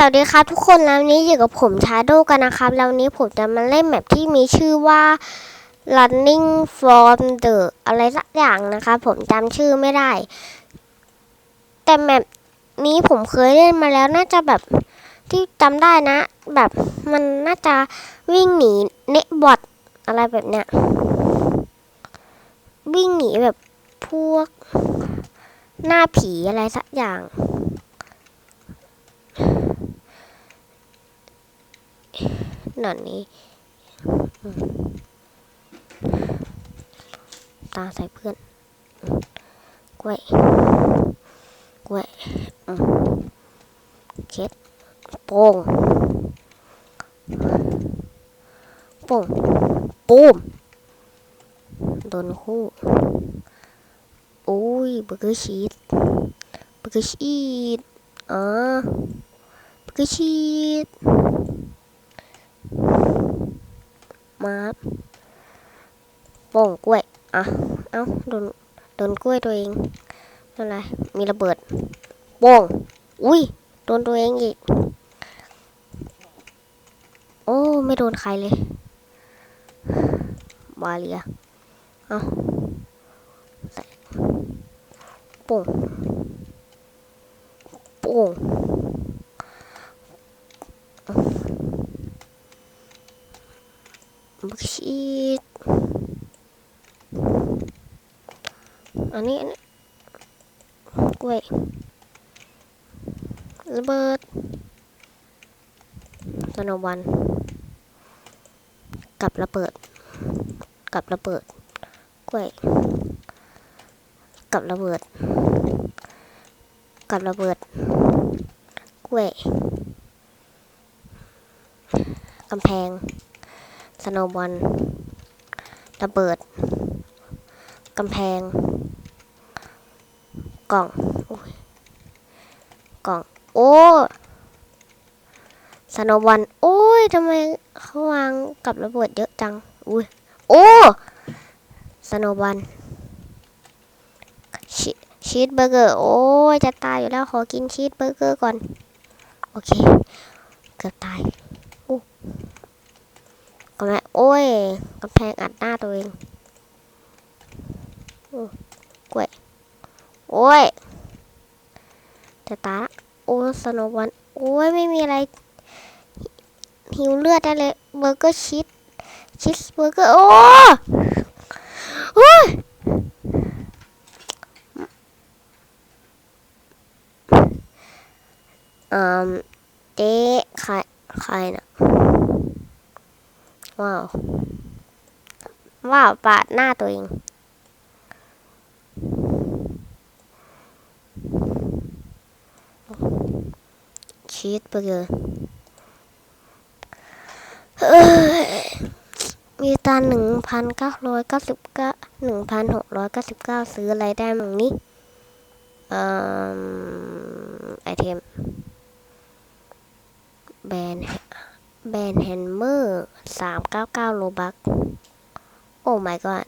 สวัสดีครับทุกคนแล้วนี้อยู่กับผมชาโดกันนะครับแล้วนี้ผมจะมาเล่นแมปที่มีชื่อว่า running from the อะไรสักอย่างนะครับผมจำชื่อไม่ได้ แต่แมปนี้ผมเคยเล่นมาแล้วน่าจะแบบที่จำได้นะ แบบมันน่าจะวิ่งหนีเนบอทอะไรแบบเนี้ยวิ่งหนีแบบพวกหน้าผีอะไรสักอย่าง ห นอนนี้ ตาใส่เพื่อน กล้วย กล้วยเช็ดโป่งโป่งปูมโดนคู่โอ้ยเบอร์เกอร์ชีสเบอร์เกอร์ชีสอ๋อเบอร์เกอร์ชีส มาโป่งกล้วย อะ เอ้า โดน โดนกล้วยตัวเองอะไร มีระเบิดโป่งอุ้ย โดนตัวเองอีก โอ้ ไม่โดนใครเลย บาเลีย เอ้าใส่โป่งโป่งบักชีด อันนี้อันนี้กล้วยระเบิดสโนวันกับระเบิด กับระเบิดกล้วยกับระเบิด กับระเบิดกล้วยกำแพงสโนบอลระเบิดกำแพง กล่องกล่อง โอ้สโนบอลโอ้ยทำไมเขาวางกับระเบิดเยอะจัง อุ้ย โอ้สโนบอลชีชีสเบอร์เกอร์ โอ้ย จะตายอยู่แล้ว ขอกินชีสเบอร์เกอร์ก่อน โอเค เกือบตายก็แม่โอ้ยกำแพงอัดหน้าตัวเองอู้ โอ้ยจะตาละโอ้สโนวันโอ้ยไม่มีอะไร หิวเลือดได้เลยเบอร์เกอร์ชีสชีสเบอร์เกอร์โอ้โอ้ยอืมเจ๊ใครใครนะว้าวว้าวปาดหน้าตัวเอง ชีสเบอร์เกอร์เอ้ยมีตันหนึ่งพันเก้าร้อยเก้าสิบเก้าหนึ่งพันหกร้อยเก้าสิบเก้าซื้ออะไรได้มั่งนี่เอ่อไอเทม แบรนด์แบรนด์แฮนเมอร์สามเก้าเก้าโลบัก โอ้ my god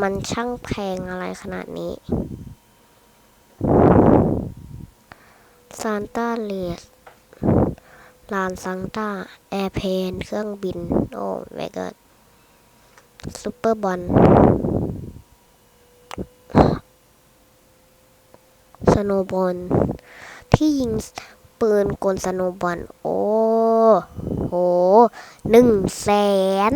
มันช่างแพงอะไรขนาดนี้ ซานต้าเลสลานซังต้า แอร์เพน เครื่องบิน โอ้ my god ซูเปอร์บอลสโนบอลที่ยิงปืนกลสโนบอล โอ้โหหนึ่งแสน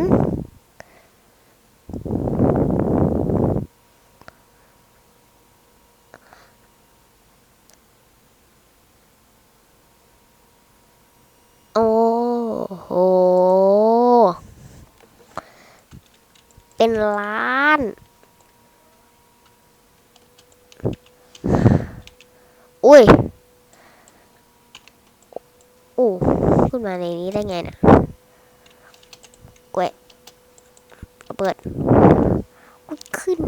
เป็นล้าน อุ้ย โอ้ขึ้นมาในนี้ได้ไงนะแกวะระเปิดขึ้น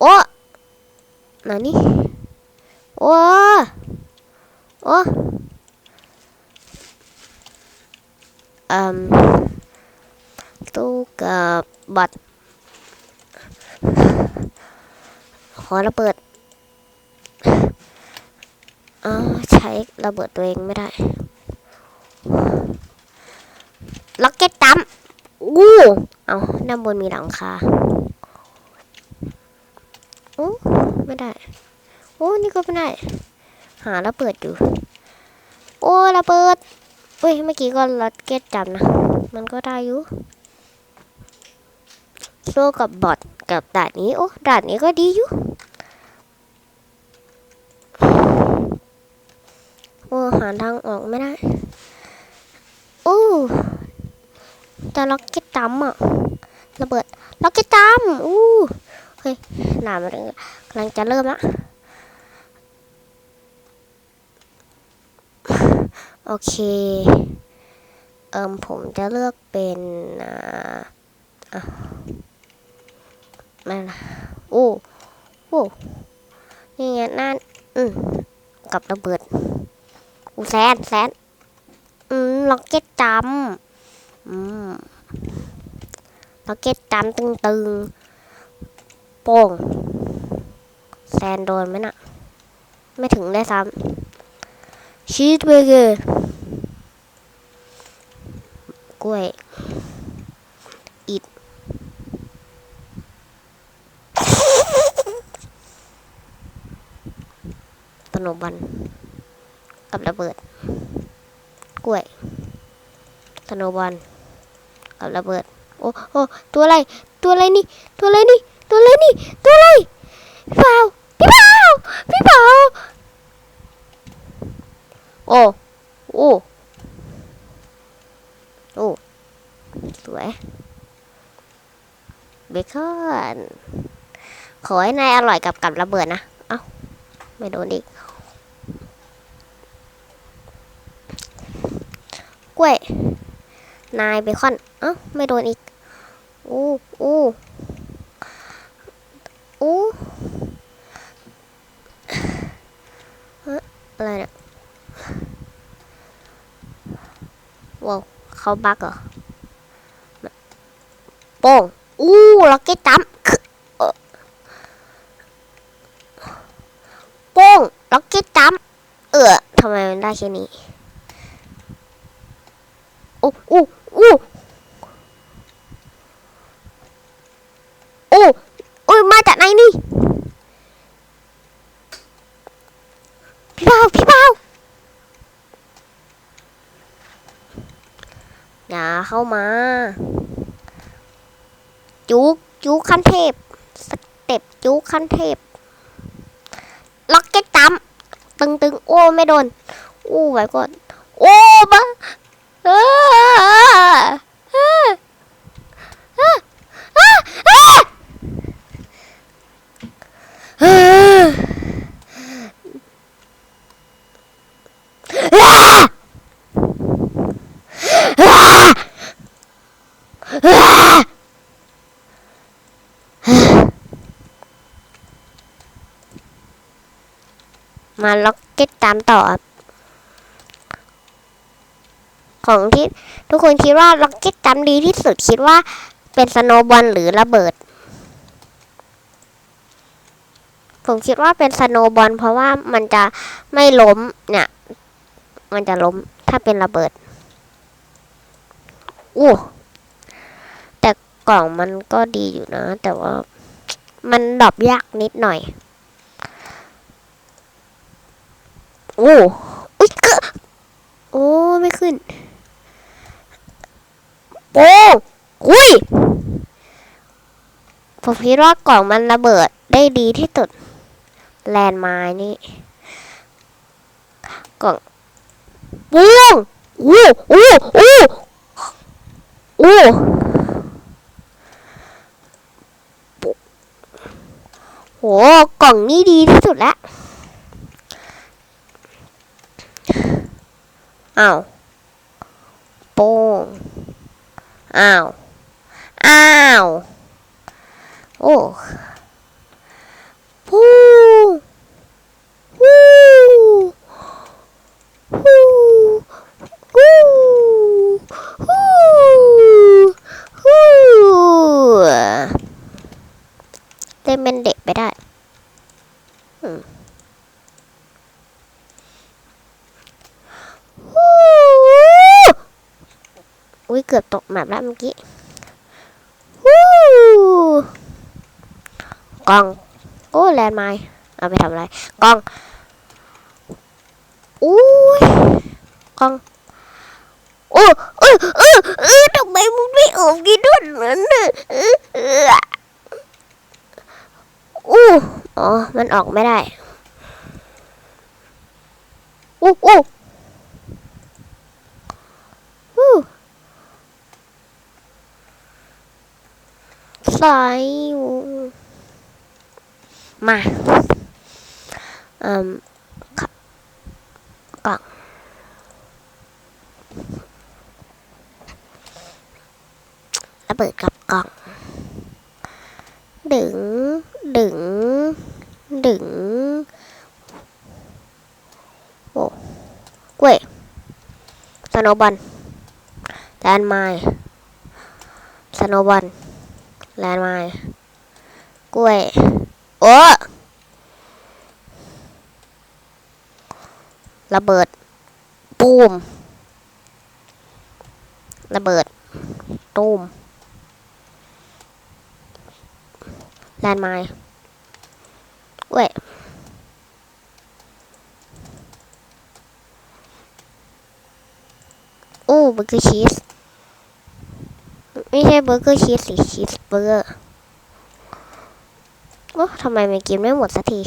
โอ้ไหนนี่ โอ้โอ้อืม บัตขอระเบิดออ๋อใช้ระเบิดตัวเองไม่ได้ ล็อกเก็ตตั้มอู้เอาด้านบนมีหลังคาโอ้ไม่ได้ โอ้ นี่ก็ไม่ได้ หาระเบิดอยู่ โอ้ระเบิดเว้ย เมื่อกี้ก็ล็อกเก็ตจำนะ มันก็ได้อยู่ โซ่กับบอทกับด่านนี้ โอ้ด่านนี้ก็ดีอยู่โอ้หาทางออกไม่ได้ โอ้แต่ล็อกเก็ตตัมอะระเบิดล็อกเก็ตตัมอู้เฮ้ยหนามันกำลังจะเริ่มละโอเค เอิมผมจะเลือกเป็นอ่าอะไม่ละโอ้โอ้นี่ไงนั่นอืมกับระเบิดอูแซนแซนอืมล็อกเก็ตจำอืมล็อกเก็ตจำตึงตึงๆโป่งแซนโดนไหมน่ะ ไม่ถึงได้ซ้ำชีสเบเกอร์กล้วย ตโนบันกับระเบิด กล้วยตโนบันกับระเบิด โอ้โอ้ตัวอะไร ตัวอะไรนี่ ตัวอะไรนี่ ตัวอะไรนี่ ตัวอะไรพี่เปาพี่เปาพี่เปาโอ้โอ้โอ้สวยเบคอนขอให้นายอร่อยกับกับระเบิดนะ เอ้า ไม่โดนอีก กล้วย นายเบคอน เอ้า ไม่โดนอีก อู้อู้อู้อะไรเนี่ยว้าวเขาบักเหรอโป้งอู้ล็อกเก็ตตั้มคือเอ่อโป้งล็อกเก็ตตั้มเออทำไมมันได้แค่นี้อู้อู้อู้อู้อุ้ย มาจากไหนนี่ พี่เบาพี่เบาอย่าเข้ามา จุกจุกขั้นเทพ สเต็ปจุกขั้นเทพ ล็อกเก็ตตั้มตึงตึงโอ้ ไม่โดน โอ้ไว้ก่อน โอ้บ้าเออเออเออเออเออเออ มาล็อกเก็ตตามต่อครับของที่ทุกคนคิดว่าล็อกเก็ตตามดีที่สุดคิดว่าเป็นสโนบอลหรือระเบิด ผมคิดว่าเป็นสโนบอลเพราะว่ามันจะไม่ล้มเนี่ย มันจะล้มถ้าเป็นระเบิดอู้แต่กล่องมันก็ดีอยู่นะ แต่ว่ามันดรอปยากนิดหน่อย โอ้อุ๊ยเกอะโอ้ไม่ขึ้น โอ้อุ้ยผมคิดว่ากล่องมันระเบิดได้ดีที่สุด แลนด์ไม้นี่ กล่องปุ้งอู้อู้อู้อู้ปุ๊โหกล่องนี้ดีที่สุดแล้ว อ้าวโป้งอ้าวอ้าวโอ้ปูวู้ฮู้ฮู้ฮู้ฮู้เล่นเป็นเด็กไปได้อืม อุ้ย เกือบตกแมปแล้วเมื่อกี้วู้กล้อง โอ้แลนไมล์เอาไปทำอะไรกล้อง อุ้ยกล้อง โอ้เออเออเออทำไมมึงไม่ออกกินด้วยนั้นเออเอออู้อ๋อ มันออกไม่ได้อู้อู้ สายอยู่ มาอืมกล่องระเบิดกับกล่อง ดึง ดึง ดึง โอ้กล้วยสโนบอลแลนไมล์สโนบอล แลนด์ไมล์กล้วย โอ้ระเบิดตูม ระเบิด ตูม แลนด์ไมล์เว้ยโอ้เบอร์เกอร์ชีส ไม่ใช่เบอร์เกอร์ชีสสิชีสเบอร์เกอร์โอ้ทำไมมันกินไม่หมดสักที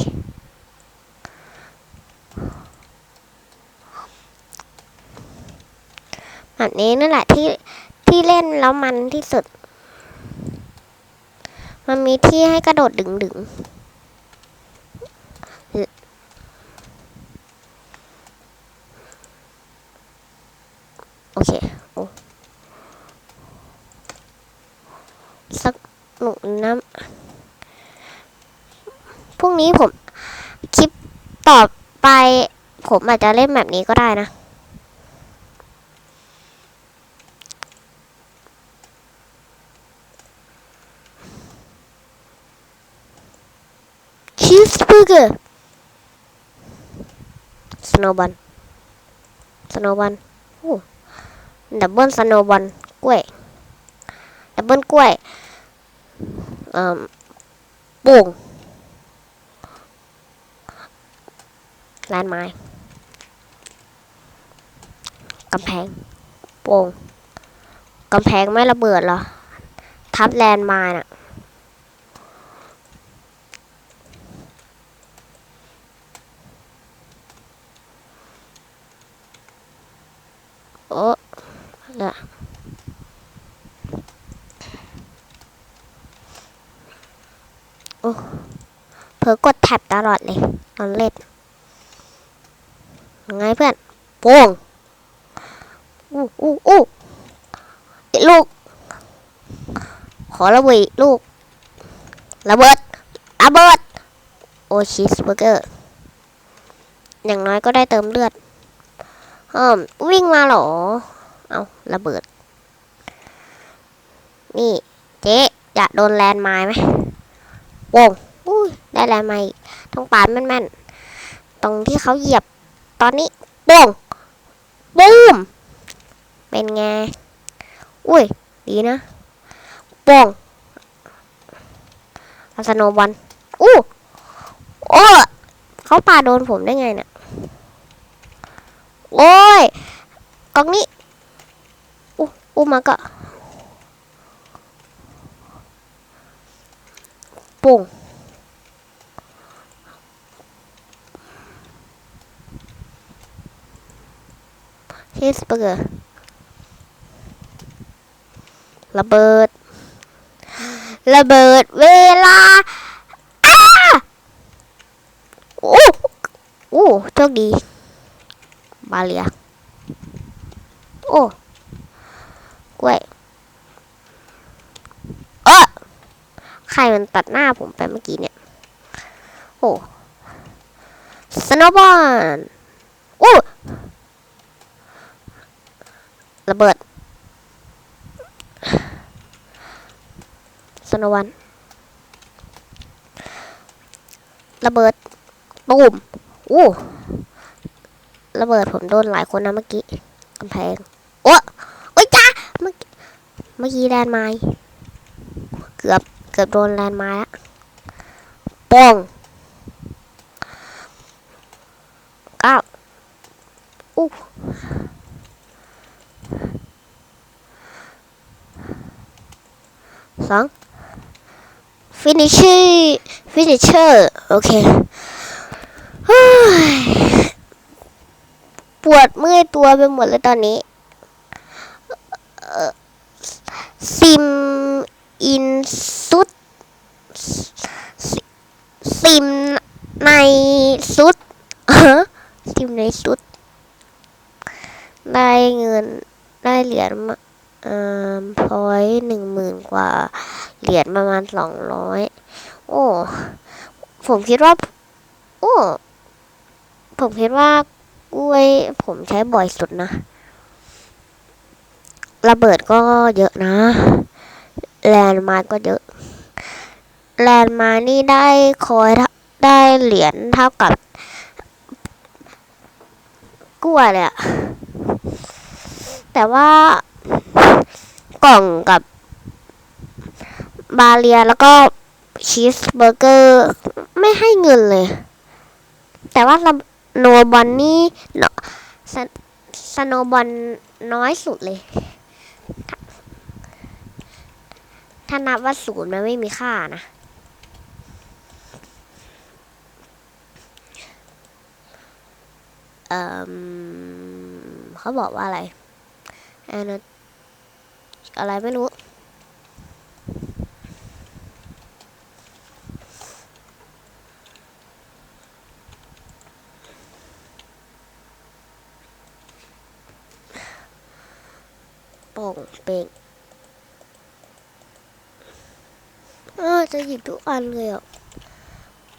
แบบนี้นั่นแหละที่ที่เล่นแล้วมันที่สุด มันมีที่ให้กระโดดดึงดึงโอเคโอ้ สักหนุกน้ำพรุ่งนี้ผมคลิปต่อไป ผมอาจจะเล่นแบบนี้ก็ได้นะ ชีสเบอร์เกอร์สโนบอลสโนบอลโอ้ดับเบิลสโนบอลกล้วยดับเบิลกล้วย ป่งลานไม้กำแพงโป่งกำแพงไม่ระเบิดหรอ ทับแลนด์มาน่ะโอ้ละ โอ้เผลอกดแท็บตลอดเลยตอนเล่นยังไงเพื่อนโป้งอู้อู้อู้อีลูก ขอระเบิดลูก ระเบิด ระเบิด โอชีสเบอร์เกอร์ อย่างน้อยก็ได้เติมเลือดอืมวิ่งมาหรอ เอาระเบิด นี่ เจ๊อยากโดนแลนด์ไม้ไหม โป่งอุ้ยได้แลนด์ไม้อีกต้องปาดแม่นๆ ตรงที่เขาเหยียบตอนนี้โป่งบูมเป็นไง อุ้ย ดีนะโป่งอาสโนบอลอู้โอ้เขาปาโดนผมได้ไงเนี่ยโอ้ยกล่องนี้อู้อู้มาก็ ปุ่งชีสเบอร์เกอร์ระเบิด ระเบิดเวลาอ้าโอ้โอ้โชคดีบาเลียโอ้ กล้วย เออใคร มันตัดหน้าผมไปเมื่อกี้เนี่ย โอ้สโนบอลโอ้ระเบิดสโนวันระเบิดตูมโอ้ระเบิดผมโดนหลายคนนะเมื่อกี้กำแพงโอ้โอ้ยจ้าเมื่อมื่อกี้แลนไม้ เกือบโดนแลนด์ไม้ละป้องก้าอู้สองฟินิชฟินิชเชอร์โอเคปวดเมื่อยตัวไปหมดเลยตอนนี้ ซิมอินซุดซิมในซุด ซิม ในซุด ได้เงินได้เหรียญมาอ่อพอยหนึ่งหมื่นกว่า เหรียญประมาณสองร้อยโอ้ ผมคิดว่า โอ้ ผมคิดว่ากล้วย ผมใช้บ่อยสุดนะ ระเบิดก็เยอะนะ แลนด์มาร์ก็เยอะ แลนด์มาร์นี่ได้คอยได้เหรียญเท่ากับ กล้วเลยอะแต่ว่ากล่องกับบาเรียแล้วก็ชีสเบอร์เกอร์ไม่ให้เงินเลย แต่ว่าโนบอลนี่เนาะสโนบอลน้อยสุดเลย ถ้านับว่าศูนย์มันไม่มีค่านะ เออเขาบอกว่าอะไรเอ่อะไรไม่รู้ โป่งเป่งเออจะหยิบทุกอันเลยอะ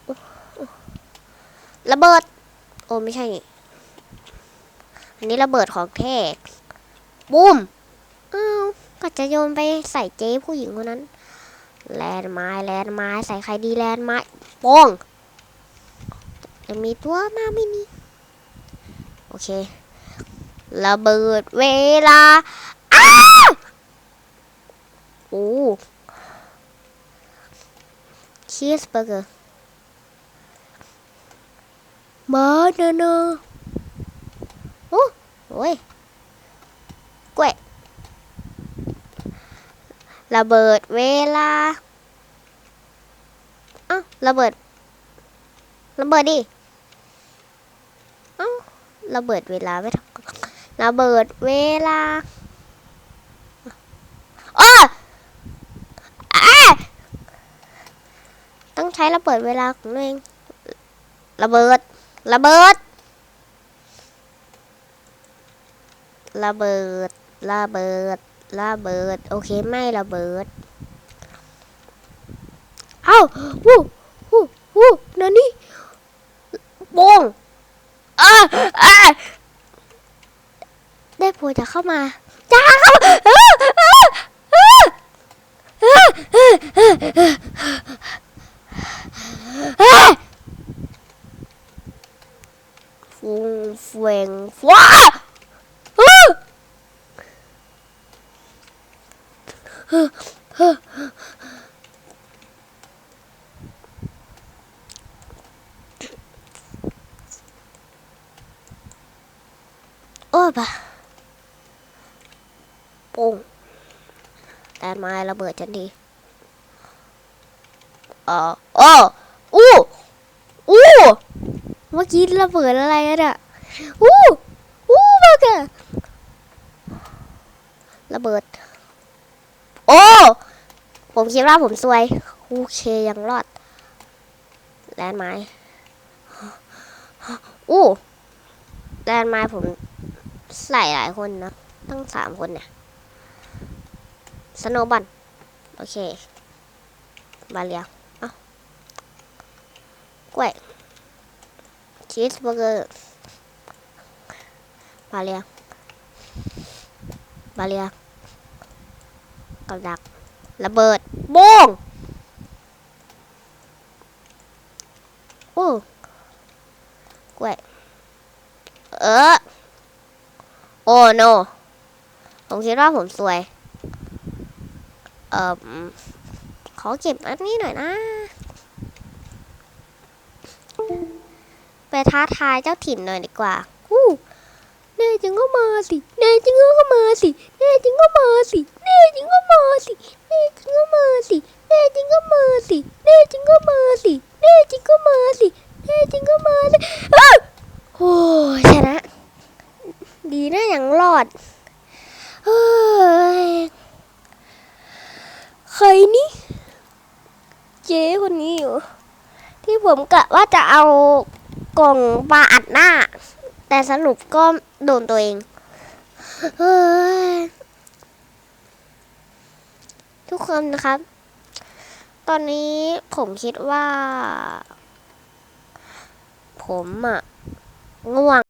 โอ้โอ้ระเบิด โอ้ไม่ใช่นี่ อันนี้ระเบิดของแท้บูมอ้าวก็จะโยนไปใส่เจ๊ผู้หญิงคนนั้น แลนด์ไม้แลนด์ไม้ใส่ใครดีแลนด์ไม้ป้งจะมีตัวมาไม่มีโอเค ระเบิดเวลา อ้าวโอ้ชีสเบอร์เกอร์มาเนเนอะ โอ้โอ้ยกล้วยระเบิดเวลาเอ้าระเบิดระเบิดดิเอ้าระเบิดเวลาไม่ทำระเบิดเวลาอ้ออะต้องใช้ระเบิดเวลาของตัวเองระเบิดระเบิด ระเบิด ระเบิด ระเบิด โอเค ไม่ระเบิด เอ้าวู้วู้วู้นั่นนี่บงอ่าอ่าได้โปรดจะเข้ามาจ้าเข้าฟูงเฟงฟ้าโอ้ ปะปุ้งแต่ไม้ระเบิดจันดีเออโอ้อู้อู้เมื่อกี้ระเบิดอะไรอะเนี่ยอู้อู้มากอะระเบิด โอ้ผมคิดว่าผมซวยโอเคยังรอดแลนไม้อู้แลนไม้ผม ใส่หลายคนนะตั้งสามคนเนี่ยสโนบันโอเค บาเลียเอ้ากล้วยชีสเบอร์เกอร์บาเลียบาเลียกับดัก ระเบิดโบ้งโอ้กล้วยเออ โน ผมคิดว่าผมสวย เอ่อขอเก็บอันนี้หน่อยนะ ไปท้าทายเจ้าถิ่นหน่อยดีกว่าอู้แน่จริงก็มาสิแน่จริงก็มาสิแน่จริงก็มาสิแน่จริงก็มาสิแน่จริงก็มาสิแน่จริงก็มาสิแน่จริงก็มาสิแน่จริงก็มาสิแน่จริงก็มาสิอ้าวโอ้ยชนะ ดีนะอย่างรอด เฮ้ย ใครนี่ เจ๊คนนี้อยู่ ที่ผมกะว่าจะเอา งปลาอัดหน้า แต่สรุปก็โดนตัวเองเทุกคนนะครับ ตอนนี้ผมคิดว่า ผมอะง่วง